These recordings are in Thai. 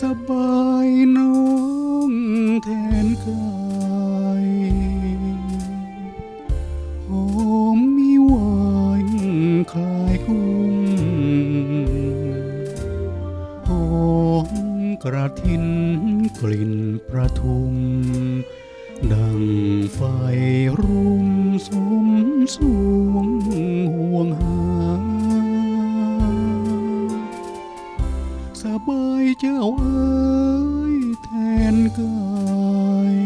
สบายน้องแทนกายหอมมีหวานคลายกุ้งหอมกระทินกลิ่นประทุม ดังไฟรุ่มสมสวงห่วงหา สบายเจ้าเอ้ยแทนกาย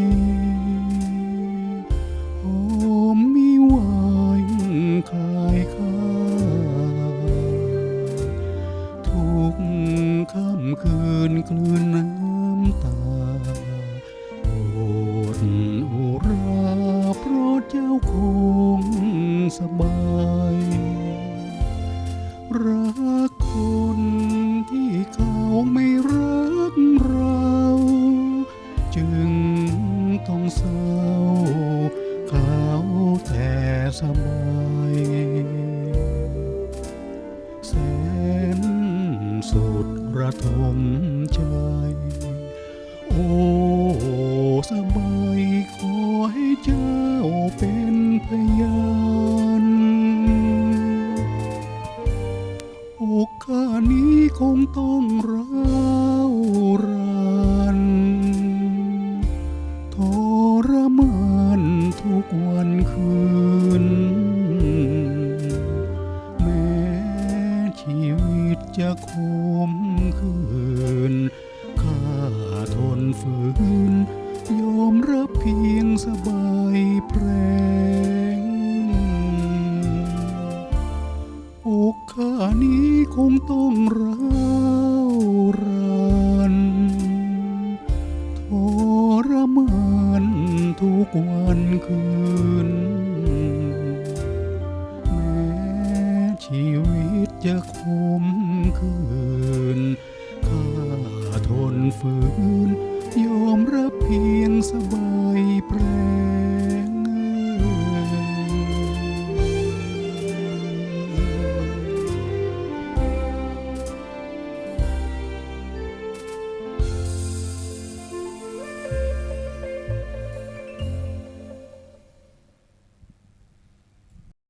หอมมีหวานคลายข้าทุกค่ำคืนกลืนน้ำตาโอดอุราเพราะเจ้าคงสบาย รักคน สบายแสนสุดระทมใจ โอ้สบายขอให้เจ้าเป็นพยานอกข้านี้คงต้องร้าวรานทรมานทุกวันคืน จะคมคืน ข้าทนฝืน ยอมรับเพียงสบายแพรงอกข้านี้คงต้องร้าวรานทรมานทุกวันคืน แม้ชีวิตจะคม คืน ข้าทนฝืน ยอมรับเพียงสบา